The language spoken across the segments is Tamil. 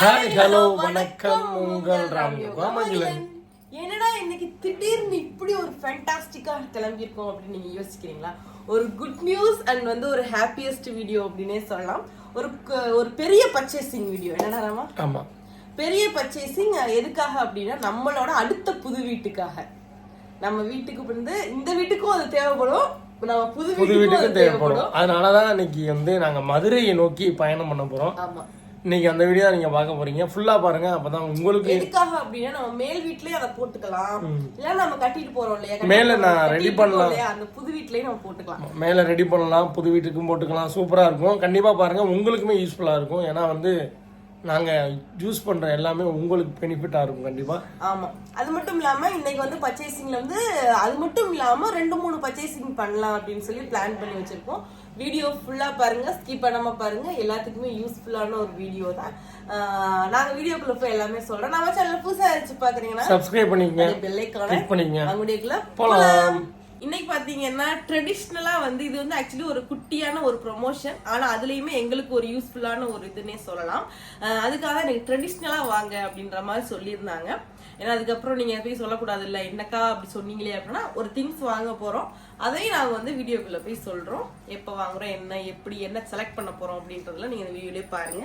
வணக்கம் உங்கள் ராம் கோமஞ்சுலன் என்னடா இன்னைக்கு திடீர்னு இப்படி ஒரு ஃபேண்டாஸ்டிக்கா கிளம்பியிருக்கோம் அப்படின்னு நீங்க யோசிக்கிறீங்களா? ஒரு குட் நியூஸ் அண்ட் வந்து ஒரு ஹாப்பியஸ்ட் வீடியோ அப்படின்னே சொல்லலாம். ஒரு ஒரு பெரிய பர்ச்சேசிங் வீடியோ என்னடா ராமா? ஆமா. பெரிய பர்ச்சேசிங் எதுக்காக அப்படின்னா நம்மளோட அடுத்த புது வீட்டுக்காக. நம்ம வீட்டுக்கு வந்து இந்த வீட்டுக்கும் அது தேவைப்படும் நம்ம புது புது வீட்டுக்கும் தேவைப்படும். அதனாலதான் இன்னைக்கு வந்து நாங்க மதுரையை நோக்கி பயணம் பண்ண போறோம். ஆமா. இன்னைக்கு அந்த வீடியோ நீங்க பார்க்க போறீங்க. ஃபுல்லா பாருங்க. அப்பதான் உங்களுக்கு எதுக்காக அப்படின்னா நம்ம மேல் வீட்லயே அதை போட்டுக்கலாம். இல்ல நம்ம கட்டிட்டு போறோம் இல்லையா? மேல நான் கட்டிட்டு பண்ணலாம். அந்த புது வீட்லயே நம்ம போட்டுக்கலாம். மேல ரெடி பண்ணலாம். புது வீட்டுக்கும் போட்டுக்கலாம். சூப்பரா இருக்கும். கண்டிப்பா பாருங்க உங்களுக்குமே யூஸ்ஃபுல்லா இருக்கும். ஏன்னா வந்து நாங்க யூஸ் பண்ற எல்லாமே உங்களுக்கு பெனிஃபிட்டா இருக்கும் கண்டிப்பா. ஆமா. அது மட்டும் இல்லாம இன்னைக்கு வந்து பர்ச்சேசிங்ல வந்து அது மட்டும் இல்லாம ரெண்டு மூணு பர்ச்சேசிங் பண்ணலாம் அப்படின்னு சொல்லி பிளான் பண்ணி வச்சிருக்கோம். வீடியோ ஃபுல்லா பாருங்க. ஸ்கிப் பண்ணாம பாருங்க. எல்லாத்துக்குமே யூஸ்ஃபுல்லான ஒரு வீடியோ தான். ஆஹ் நாங்க வீடியோக்குள்ள போய் எல்லாமே சொல்றோம். நம்ம சேனல் புதுசா இருந்துச்சு பாக்குறீங்கன்னா சப்ஸ்கிரைப் பண்ணிக்கங்க. பெல்லைக்கான பண்ணிக்கங்க. அவங்களுக்குள்ள போலாம். இன்னைக்கு பாத்தீங்கன்னா ட்ரெடிஷ்னலா வந்து இது வந்து ஆக்சுவலி ஒரு குட்டியான ஒரு ப்ரொமோஷன் ஆனா அதுலயுமே எங்களுக்கு ஒரு யூஸ்ஃபுல்லான ஒரு இதுன்னே சொல்லலாம். அதுக்காக எனக்கு ட்ரெடிஷ்னலா வாங்க அப்படின்ற மாதிரி சொல்லியிருந்தாங்க. ஏன்னா அதுக்கப்புறம் நீங்க போய் சொல்லக்கூடாது இல்ல என்னக்கா அப்படி சொன்னீங்களே அப்படின்னா ஒரு திங்ஸ் வாங்க போறோம். அதையும் நாங்க வந்து வீடியோக்குள்ள போய் சொல்றோம். எப்ப வாங்குறோம் என்ன எப்படி என்ன செலக்ட் பண்ண போறோம் அப்படின்றதுல நீங்க இந்த வீடியோலயே பாருங்க.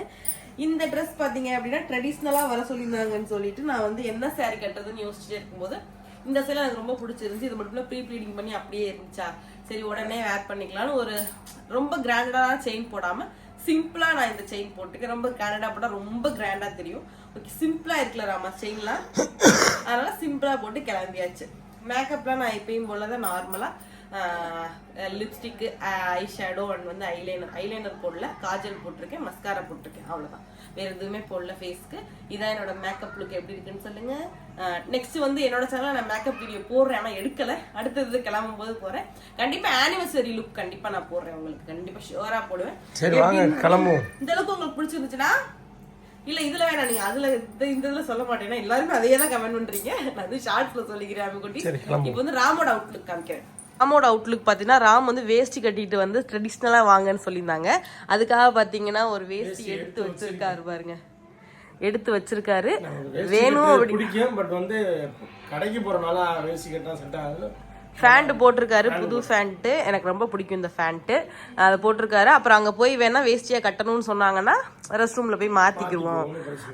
இந்த ட்ரெஸ் பாத்தீங்க அப்படின்னா ட்ரெடிஷ்னலா வர சொல்லியிருந்தாங்கன்னு சொல்லிட்டு நான் வந்து என்ன சேரீ கட்டுறதுன்னு யோசிச்சுட்டே இருக்கும்போது இந்த சேலை எனக்கு ரொம்ப பிடிச்சிருந்துச்சு. இது மட்டும் ப்ரீ ப்ளீடிங் பண்ணி அப்படியே இருந்துச்சா? சரி உடனே வேர் பண்ணிக்கலாம்னு ஒரு ரொம்ப கிராண்டடான செயின் போடாமல் சிம்பிளாக நான் இந்த செயின் போட்டுக்கேன். ரொம்ப கிராண்டடாக போட்டால் ரொம்ப கிராண்டாக தெரியும். ஓகே சிம்பிளாக இருக்குல்ல ராமா செயின்லாம் அதனால் சிம்பிளாக போட்டு கிளம்பியாச்சு. மேக்கப்லாம் நான் எப்பயும் போலதான் நார்மலாக லிப்ஸ்டிக்கு ஐ ஷேடோ அண்ட் வந்து ஐலைனர் ஐலைனர் போடல காஜல் போட்டிருக்கேன் மஸ்காரா போட்டிருக்கேன் அவ்வளவுதான். வேற எதுவுமே போடல ஃபேஸ்க்கு இதான் என்னோட மேக்கப் லுக் எப்படி இருக்குன்னு சொல்லுங்க. நெக்ஸ்ட் வந்து என்னோட சேனல்ல நான் மேக்கப் வீடியோ போடுறேன் ஆனா எடுக்கல. அடுத்தது கிளம்பும் போது போறேன். கண்டிப்பா ஆனிவர்சரி லுக் கண்டிப்பா நான் போடுறேன் உங்களுக்கு. கண்டிப்பா ஷுவரா போடுவேன். சரி வாங்க கிளம்புவோம். இந்த அளவுக்கு உங்களுக்கு பிடிச்சிருந்துச்சுன்னா? இல்ல இதுல வேணாம் நீங்க அதுல இந்த இந்த இதுல சொல்ல மாட்டேன்னா எல்லாருமே அதே தான் கமெண்ட் பண்றீங்க. நான் வந்து ஷார்ட்ஸ்ல சொல்லிக்கிறேன் இப்போ வந்து ராமோட அவுட்லுக் காமிக்கிறேன். ராமோட அவுட்லுக் பார்த்தீங்கன்னா ராம் வந்து வேஷ்டி கட்டிட்டு வந்து ட்ரெடிஷ்னலாக வாங்கன்னு சொல்லியிருந்தாங்க. அதுக்காக பார்த்தீங்கன்னா ஒரு வேஷ்டி எடுத்து வச்சிருக்காரு பாருங்க. எடுத்து வச்சிருக்காரு. வேணும் அப்படி பிடிக்கும் பட் வந்து கடைக்கு போறனால வேசி கட்டா செட் ஆகுது. ஃபேண்ட் போட்டிருக்காரு புது ஃபேண்ட்டு எனக்கு ரொம்ப பிடிக்கும் இந்த ஃபேண்ட்டு அதை போட்டிருக்காரு. அப்புறம் அங்கே போய் வேணா வேஷ்டியாக கட்டணும்னு சொன்னாங்கன்னா ரெஸ்ட் ரூமில் போய் மாற்றிக்குவோம்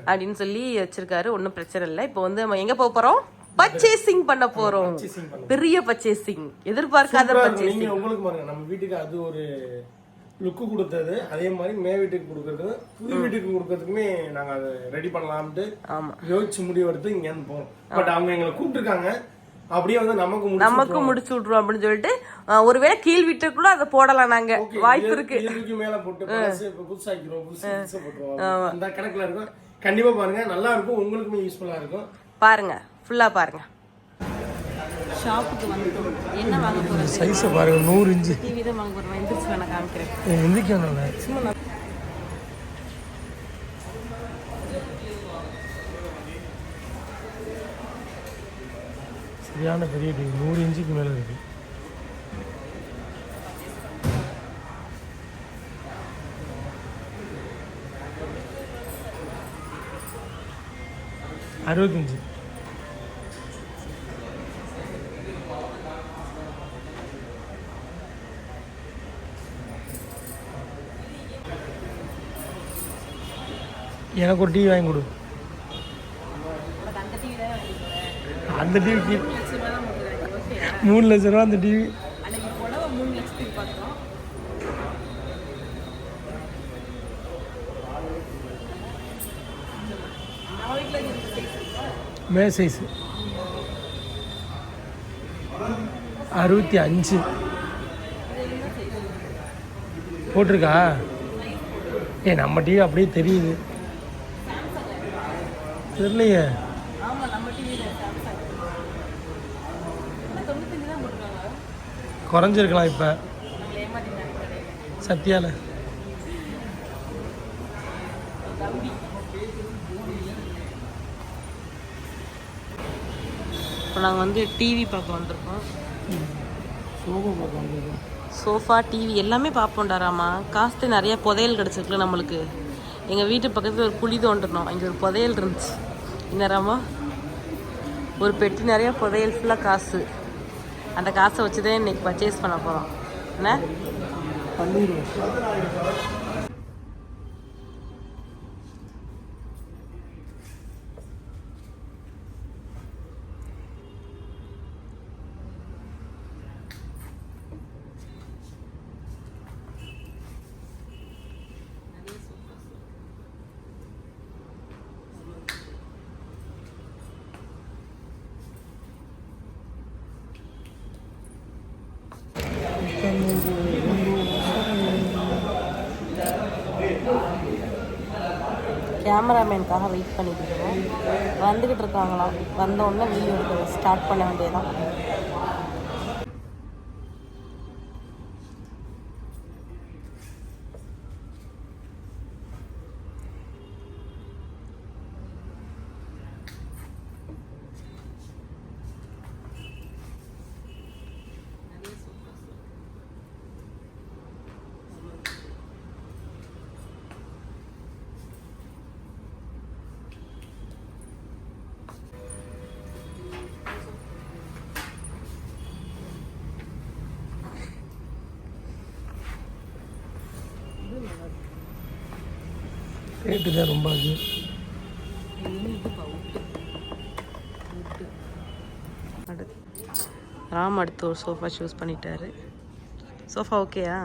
அப்படின்னு சொல்லி வச்சிருக்காரு. ஒன்றும் பிரச்சனை இல்லை. இப்போ வந்து நம்ம எங்கே போக போகிறோம் பர்ச்சேசிங் பண்ண பண்ண பெரிய பர்ச்சேசிங் எதிர்பார்க்காத. பர்ச்சேசிங் நீங்க உங்களுக்கு பாருங்க நம்ம வீட்டுக்கு அது ஒரு லுக்கு கொடுத்தது. அதே மாதிரி மே வீட்டுக்கு கொடுக்கறது புது வீட்டுக்கு கொடுக்கறதுக்குமே நாங்க அதை ரெடி பண்ணலாம்ட்டு ஆமா. யோசிச்சு முடிவு எடுத்து இங்க இருந்து போறோம் பட் அவங்க எங்களை கூப்பிட்டுருக்காங்க. அப்படியே வந்து நமக்கு நமக்கு முடிச்சு விட்ருவோம் அப்படின்னு சொல்லிட்டு ஒருவேளை கீழ் வீட்டுக்குள்ள அதை போடலாம் நாங்க. வாய்ப்பு இருக்கு. மேல போட்டு புதுசாக்கிறோம் புதுசு போட்டுருவோம். கணக்குல இருக்கும். கண்டிப்பா பாருங்க நல்லா இருக்கும். உங்களுக்குமே யூஸ்ஃபுல்லா இருக்கும். பாருங்க. ஃபுல்லா பாருங்க. ஷாப்புக்கு வந்துட்டோம் என்ன வாங்க போறோம் சைஸ் பாருங்க நூறு இன்ச்சு. டிவி தான் வாங்க போறோம். எந்திரிச்சு வேணா காமிக்கிறேன். சும்மா நான் சரியான பெரிய டிவி நூறு இன்ச்சுக்கு மேல இருக்கு. அறுபத்தஞ்சு. எனக்கு ஒரு டிவி வாங்கி கொடு. அந்த டிவிக்கு மூணு லட்ச ரூபா அந்த டிவி மே சைஸ் அறுபத்தி அஞ்சு. போட்டிருக்கா? ஏ நம்ம டிவி அப்படியே தெரியுது. தெரியலையே. ஆமா நம்ம டிவி சாம்சங் தொண்ணூத்தஞ்சு தான் போட்டுருக்காங்க. குறைஞ்சிருக்கலாம் இப்போ. சத்யால இப்போ நாங்கள் வந்து டிவி பார்க்க வந்திருக்கோம். சோபா பார்க்க வந்தது சோஃபா டிவி எல்லாமே பார்ப்போம்டா ராமா. காசு நிறைய புதையல் கிடச்சிருக்குல்ல நம்மளுக்கு. எங்கள் வீட்டு பக்கத்தில் ஒரு குழி தோண்டினோம். அங்கே ஒரு புதையல் இருந்துச்சு. இந்த ஒரு பெட்டி நிறைய புதையல் ஃபுல்லாக காசு. அந்த காசை வச்சு தான் இன்னைக்கு பர்ச்சேஸ் பண்ண போகிறோம் என்ன? கேமராமேனுக்காக வெயிட் பண்ணிட்டு இருக்கோம். வந்துக்கிட்டு இருக்காங்களாம். வந்த உடனே வீடியோ எடுக்க ஸ்டார்ட் பண்ண வேண்டியதான் ரேட்டு தான் ரொம்ப அது. ராம் அடுத்து ஒரு சோஃபா சூஸ் பண்ணிட்டாரு. சோஃபா ஓகேயா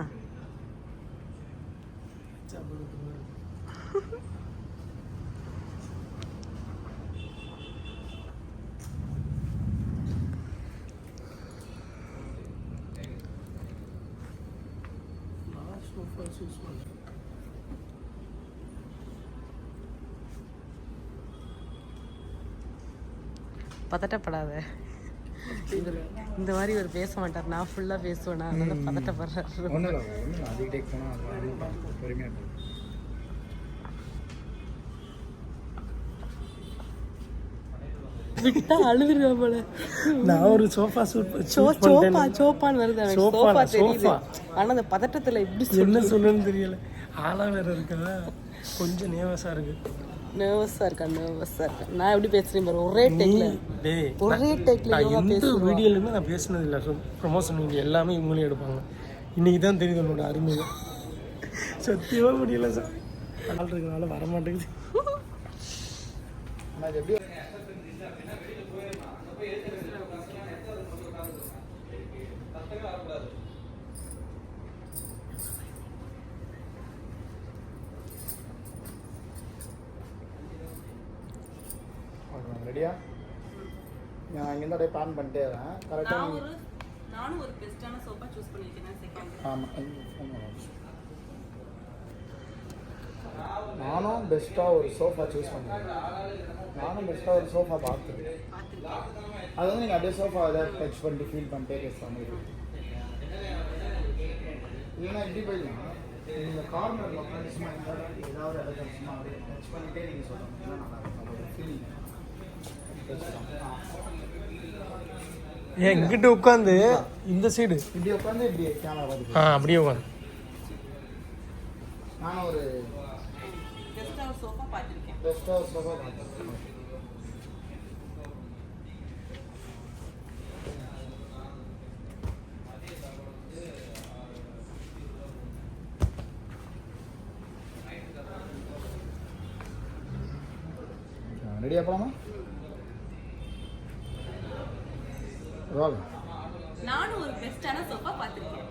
பதட்டப்படாத. இந்த மாதிரி இவர் பேச மாட்டார். நான் ஃபுல்லாக பேசுவேன்? அதனால பதட்டப்படுறாரு. விட்டா போல. நான் ஒரு சோஃபா சூட் சோ சோப்பா சோப்பான்னு வருது சோஃபா சோஃபா தெரியுது. சோஃபா. ஆனா அந்த பதட்டத்துல எப்படி என்ன சொல்லுன்னு தெரியல. ஆளா வேற இருக்கா? கொஞ்சம் நேவஸா இருக்கு. நர்வஸா இருக்கா? நர்வஸா இருக்கா? நான் எப்படி பேசுறேன் பாரு ஒரே டெக்ல டேய் ஒரே டெக்ல யோகா எந்த வீடியோலையுமே நான் பேசினது இல்லை. ப்ரொமோஷன் வீடியோ எல்லாமே இவங்களே எடுப்பாங்க. இன்னைக்கு தான் தெரியுது உன்னோட அறிமுகம் சத்தியமாக முடியல சார் ஆள் இருக்கனால வர மாட்டேங்குது எப்படி ரெடியா நான் இங்கேருந்து அப்படியே பிளான் பண்ணிட்டே வரேன் கரெக்டாக நீங்கள் நானும் ஒரு பெஸ்டான சோஃபா சூஸ் பண்ணிருக்கேன் செகண்ட் ஆமாம் நானும் பெஸ்ட்டாக ஒரு சோஃபா சூஸ் பண்ணேன் நானும் பெஸ்ட்டாக ஒரு சோஃபா பார்த்தேன் அது வந்து நீங்கள் அப்படியே சோஃபா ஏதாவது டச் பண்ணிட்டு ஃபீல் பண்ணிட்டே பேசுகிற மாதிரி. இல்லைன்னா எப்படி போயிடலாம். நீங்கள் கார்னர் சும்மா இந்த ஏதாவது இடத்துல சும்மா அப்படியே டச் பண்ணிட்டே நீங்கள் சொல்லணும். நல்லா இருக்கும். அதோட ஃபீலிங் ஏன் இங்கிட்ட உட்காந்து இந்த சைடு. இப்படி உட்காந்து இப்படி கேமரா ஆ அப்படியே உட்காந்து நானும் ஒரு பெஸ்டா ஒரு சோஃபா பார்த்திருக்கேன் பெஸ்ட்டாக ஒரு சோஃபா பார்த்தேன் ரெடியா போலாமா ரோல் நானும் ஒரு பெஸ்டான சோஃபா பார்த்திருக்கேன்.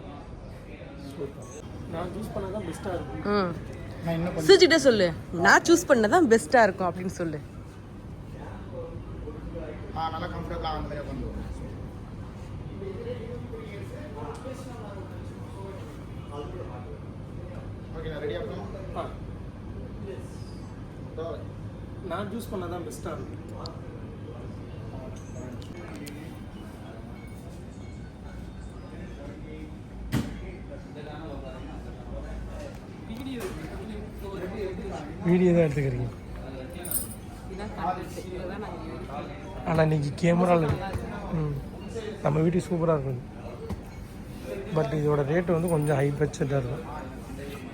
நான் சூஸ் பண்ணதான் பெஸ்ட்டாக இருக்கும். சுஜிட்ட சொல்லு. நான் சூஸ் பண்ணதான் பெஸ்டா இருக்கும் அப்படின்னு சொல்லு. ஆ நல்லா கம்ஃபர்டபுளாக அந்த மாதிரி உட்காந்து ஓகே நான் ரெடியா போலாமா ஆ. ரோல் நான் சூஸ் பண்ணதான் பெஸ்ட்டாக இருக்கும். வீடியோ தான் எடுத்துக்கிறீங்க. ஆனால் இன்னைக்கு கேமராவில் ம். நம்ம வீட்டுக்கு சூப்பராக இருக்கும் பட் இதோட ரேட்டு வந்து கொஞ்சம் ஹை பட்ஜெட்டாக இருக்கும்.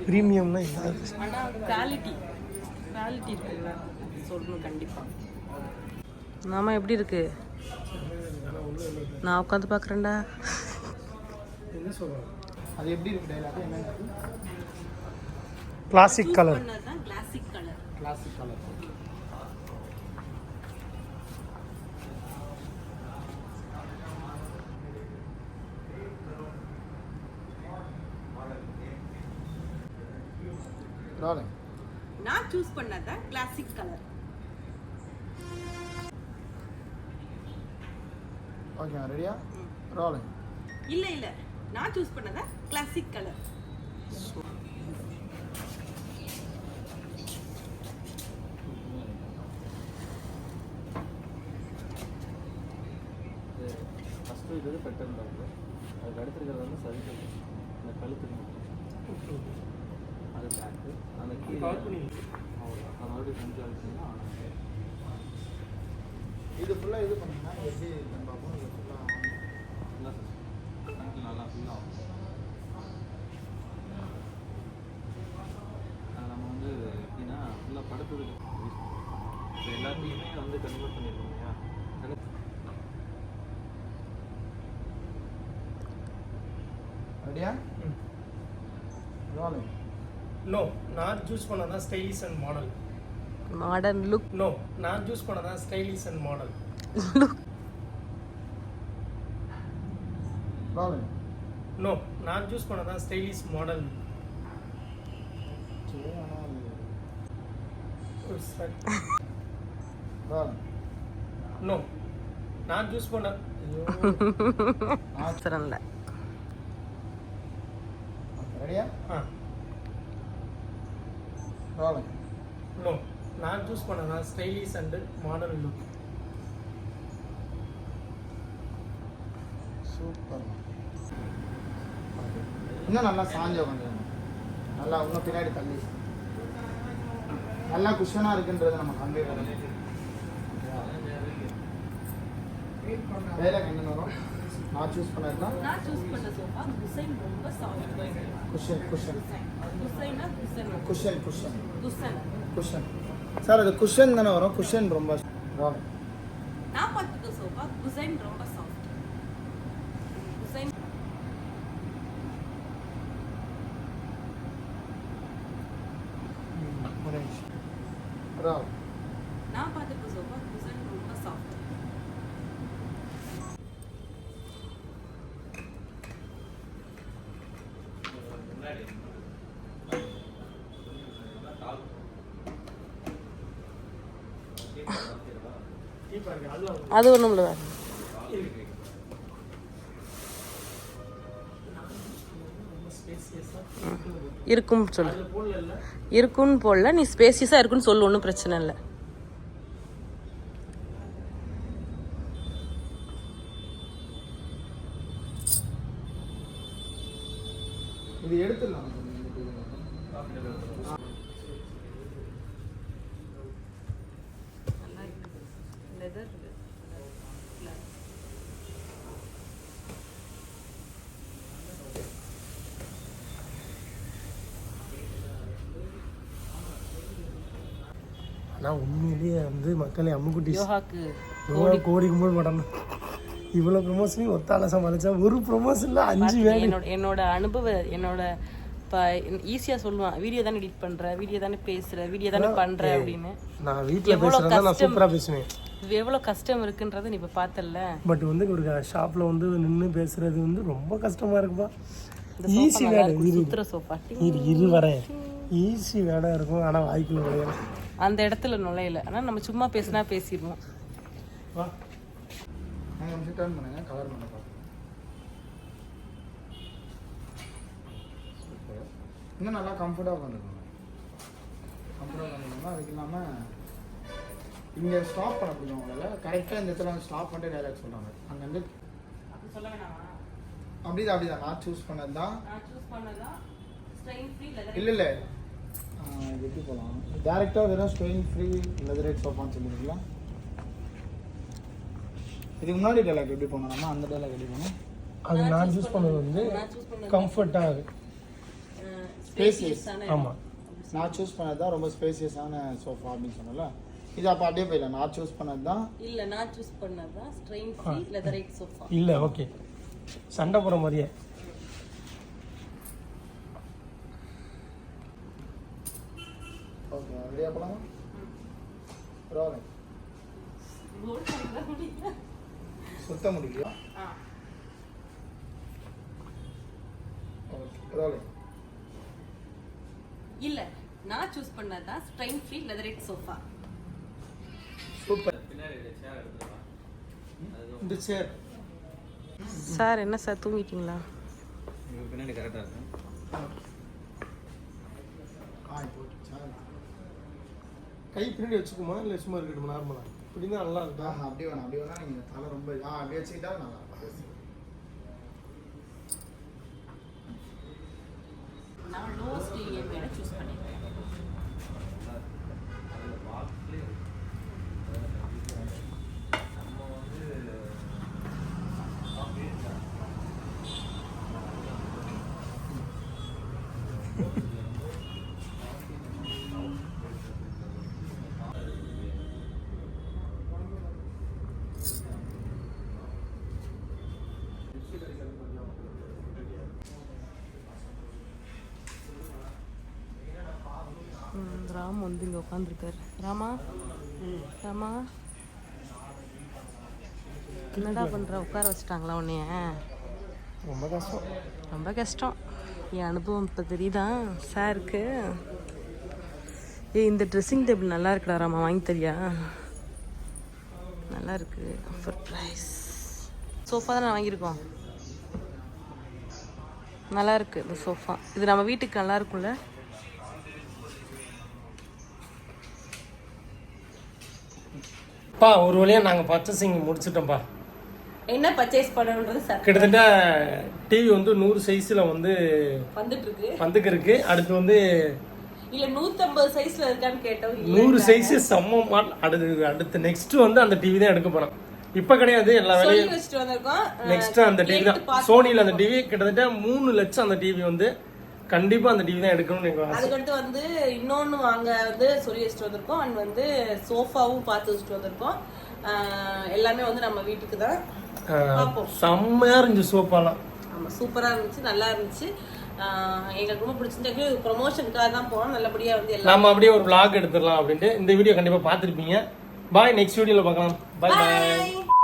ப்ரீமியம்னா இல்லாது ஆனால் குவாலிட்டி குவாலிட்டி இருக்குல்ல. சொல்லணும் கண்டிப்பாக மாமா எப்படி இருக்கு? நான் உட்காந்து பார்க்குறேன்டா. என்ன சொல்கிறேன் அது எப்படி இருக்கு டைலாக் என்ன classic colour classic colour classic colour rolling நான் சூஸ் பண்ணது கிளாசிக் கலர் ஓகே ரெடியா ராலிங் இல்ல இல்ல. நான் சூஸ் பண்ணது கிளாசிக் கலர் இது பெட்டர் தான் அதுக்கு அடுத்திருக்கிறது வந்து சர்க்கிள் இந்த கழுத்துக்கு அது பேக்கு அந்த கீழே அவ்வளோதான் அது மறுபடியும் கொஞ்சம் அழுத்திங்கன்னா இது ஃபுல்லாக இது பண்ணீங்கன்னா எப்படி பார்ப்போம். இது ஃபுல்லாக இல்லை கணக்கு நல்லா ஃபுல்லாக ஆகும் நம்ம வந்து எப்படின்னா ஃபுல்லாக படுத்தது இப்போ எல்லாத்தையுமே வந்து கன்வெர்ட் பண்ணியிருக்கோம் இல்லையா கணக்கு ரெடியா ராலிங் நோ நான் சூஸ் பண்ணதான் stylish and model modern look no நான் சூஸ் பண்ணதான் ஸ்டைலிஷ் அண்ட் மாடல் ராலிங் நோ நான் சூஸ் பண்ணதான் ஸ்டைலிஷ் மாடல் சரி ஆனால் ராலிங் நோ நான் சூஸ் பண்ண ஐயோ. அவசரம்ல. ஆ. ராலிங் நோ நான் சூஸ் பண்ணதான் stylish and model look super இன்னும் நல்லா சாஞ்ச கொஞ்சம். நல்லா இன்னும் பின்னாடி தள்ளி. நல்லா குஷனாக இருக்குன்றது நம்ம கன்வே பண்ணணும் வேலை என்ன வரும் நான் சூஸ் பண்ணதுன்னா? நான் சூஸ் பண்ண சோஃபா குசைன் ரொம்ப soft cushion cushion குசைனா cushion cushion cushion cushion cushion sir அது குஷன் தானே வரும்? குஷன் ரொம்ப ராங் நான் பார்த்துக்க சோஃபா குசைன் ரொம்ப சாஃப்ட் குசைன் ஒரு நிமிஷம் ராவ் நான் பார்த்துக்க சோஃபா குசைன் ரொம்ப சாஃப்ட் அது ஒன்றும் இல்லை இருக்கும் சொல்லு. இருக்குன்னு போடல நீ ஸ்பேசியஸாக இருக்குன்னு சொல்லு ஒன்றும் பிரச்சனை இல்லை இது எடுத்துடலாம் ஆனால் உண்மையிலேயே வந்து மக்களை அம்முக்குட்டி எவ்வளோ கோடி கும்பல் படம் இவ்வளோ ப்ரொமோஷனையும் ஒத்தால சமாளிச்சா ஒரு ப்ரொமோஷனில் அஞ்சு வேலை என்னோட என்னோட அனுபவ என்னோட இப்போ ஈஸியாக சொல்லுவான் வீடியோ தானே எடிட் பண்ணுற வீடியோ தானே பேசுகிற வீடியோ தானே பண்ணுற அப்படின்னு. நான் வீட்டில் பேசுகிறதா நான். சூப்பராக பேசுவேன். இது எவ்வளோ கஷ்டம் இருக்குன்றதை நீ இப்போ பார்த்தல பட் வந்து ஒரு ஷாப்பில் வந்து நின்று பேசுறது வந்து ரொம்ப கஷ்டமாக இருக்குப்பா. ஈஸி வேலை இரு இரு. வரேன். ஈஸி வேலை இருக்கும் ஆனால் வாய்க்குள்ள விளையாட அந்த இடத்துல நுழையல. ஆனால் நம்ம சும்மா பேசினா பேசிடுவோம். இன்னும் நல்லா கம்ஃபர்ட்டாக உட்காந்துருக்கோங்க கம்ஃபர்ட்டாக உட்காந்துருக்கோங்க அதுக்கு இல்லாமல் இங்கே ஸ்டாப் பண்ண முடியும் உங்களால்? கரெக்டாக இந்த இடத்துல வந்து ஸ்டாப் பண்ணிட்டு டைலாக் சொல்கிறாங்க அங்கேருந்து அப்படிதான் அப்படிதான். நான் சூஸ் பண்ணது தான் இல்லை இல்லை. எப்படி போகலாம் டேரெக்டாக வெறும் ஸ்ட்ரெயின் ஃப்ரீ லெதரேட் சோஃபான்னு சொல்லிருக்கலாம் இதுக்கு முன்னாடி டைலாக் எப்படி நம்ம அந்த டைலாக் எப்படி போனோம்? அது நான் சூஸ் பண்ணது வந்து பண்ணது கம்ஃபர்ட்டாக இருக்கு ஸ்பேசியஸ் ஆமாம் நான் சூஸ் பண்ணது தான் ரொம்ப ஸ்பேசியஸான சோஃபா அப்படின்னு சொன்னல இது அப்போ அப்படியே போயிடலாம். நான் சூஸ் பண்ணது தான். இல்ல நான் சூஸ் பண்ணதுதான் ஸ்ட்ரெயின் ஃப்ரீ லெதரைட் சோஃபா இல்லை ஓகே சண்டை போகிற மாதிரியே ஓகே ரெடியாக போகலாமா ரோலிங் சுத்த முடியலையா ஓகே இல்ல நான் choose பண்ணதுதான் stain free leatherette sofa super இந்த சேர் சார் என்ன சார் தூங்கிட்டீங்களா பின்னாடி கரெக்டாக இருக்கும் ஆ போட்டு சார் கை பின்னாடி வச்சுக்குமா? இல்லை சும்மா இருக்கட்டும்? நார்மலாக இப்படி தான் நல்லா இருக்கா? அப்படி வேணாம் அப்படி வேணா நீங்கள் தலை ரொம்ப ஆ அப்படி வச்சுக்கிட்டா நல்லா இருக்கும். நான் லோஸ்ட் இஎம்ஐல சூஸ் பண்ணிருக்கேன் ராம் வந்து இங்க உட்காந்துருக்காரு ராமா? ராமா? என்னடா பண்ற? உட்கார வச்சுட்டாங்களா உன்னைய? ரொம்ப கஷ்டம். ரொம்ப கஷ்டம். என் அனுபவம் இப்போ தெரியுதா? சாருக்கு. ஏய் இந்த ட்ரெஸ்ஸிங் டேபிள் நல்லா இருக்குடா ராமா வாங்கி தரியா? நல்லா இருக்கு. ஆஃபர் ப்ரைஸ் சோஃபா தான் வாங்கியிருக்கோம். நல்லா இருக்கு இந்த சோஃபா இது நம்ம வீட்டுக்கு நல்லா இருக்கும்ல? பா ஒரு வழியாக நாங்கள் பர்ச்சேசிங் முடிச்சிட்டோம்ப்பா என்ன பர்ச்சேஸ் பண்ணணுன்றது சார் கிட்டத்தட்ட டிவி வந்து நூறு சைஸில் வந்து வந்துட்டு இருக்கு வந்துக்கு இருக்கு அடுத்து வந்து இல்ல நூத்தம்பது சைஸ்ல இருக்கான்னு கேட்டோம். நூறு சைஸ் செம்ம மாடல் அடுத்து அடுத்து நெக்ஸ்ட் வந்து அந்த டிவி தான் எடுக்க போறோம். இப்போ கிடையாது எல்லா வேலையும் நெக்ஸ்ட் அந்த டிவி தான். சோனியில் அந்த டிவி கிட்டத்தட்ட மூணு லட்சம் அந்த டிவி வந்து கண்டிப்பா அந்த டிவி தான் எடுக்கணும்னு அதுக்கடுத்து வந்து இன்னொன்னு வாங்க வந்து சொல்லி வச்சுட்டு வந்திருக்கோம். அண்ட் வந்து சோஃபாவும் பார்த்து வச்சுட்டு வந்திருக்கோம். எல்லாமே வந்து நம்ம வீட்டுக்கு தான் செம்மையா இருந்துச்சு சோப்பாலாம் ஆமா சூப்பரா இருந்துச்சு நல்லா இருந்துச்சு. எங்களுக்கு ரொம்ப பிடிச்சிருந்து ப்ரொமோஷனுக்காக தான் போனோம். நல்லபடியா வந்து எல்லாம் நாம அப்படியே ஒரு vlog எடுத்துடலாம் அப்படின்ட்டு இந்த வீடியோ கண்டிப்பா பார்த்துருப்பீங்க. பாய் நெக்ஸ்ட் வீடியோல பார்க்கலாம். பாய் பாய்.